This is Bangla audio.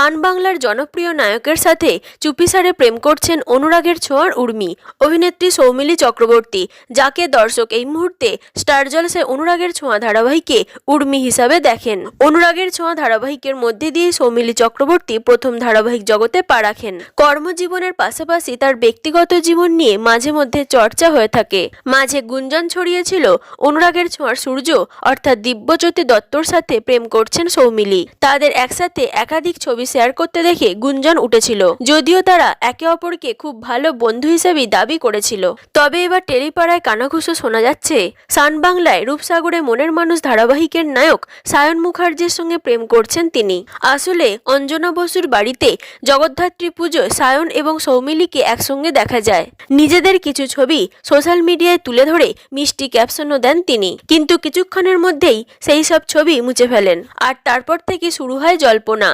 সান বাংলার জনপ্রিয় নায়কের সাথে চুপিসারে প্রেম করছেন অনুরাগের ছোঁয়ার উর্মি, অভিনেত্রী সৌমিলি চক্রবর্তী, যাকে দর্শক এই মুহূর্তে স্টার জলসে অনুরাগের ছোঁয়া ধারাবাহিকে উর্মি হিসাবে দেখেন। অনুরাগের ছোঁয়া ধারাবাহিকের মধ্যে দিয়ে সৌমিলি চক্রবর্তী প্রথম ধারাবাহিক জগতে পা রাখেন। কর্মজীবনের পাশাপাশি তার ব্যক্তিগত জীবন নিয়ে মাঝে মধ্যে চর্চা হয়ে থাকে। মাঝে গুঞ্জন ছড়িয়েছিল অনুরাগের ছোঁয়ার সূর্য, অর্থাৎ দিব্যজ্যোতি দত্তর সাথে প্রেম করছেন সৌমিলি। তাদের একসাথে একাধিক ছবি শেয়ার করতে দেখে গুঞ্জন উঠেছিল। যদিও তারা একে অপরকে খুব ভালো বন্ধু হিসেবেই দাবি করেছিল। তবে এবার টেলিপাড়ায় কানাঘুষো শোনা যাচ্ছে সান বাংলায় রূপসাগরে মনের মানুষ ধারাবাহিকের নায়ক সায়ন মুখার্জির সঙ্গে প্রেম করছেন তিনি। আসলে অঞ্জনা বসুর বাড়িতে জগদ্ধাত্রী পুজোয় সায়ন এবং সৌমিলিকে একসঙ্গে দেখা যায়। নিজেদের কিছু ছবি সোশ্যাল মিডিয়ায় তুলে ধরে মিষ্টি ক্যাপশনও দেন তিনি। কিন্তু কিছুক্ষণের মধ্যেই সেই সব ছবি মুছে ফেলেন। আর তারপর থেকে শুরু হয় জল্পনা।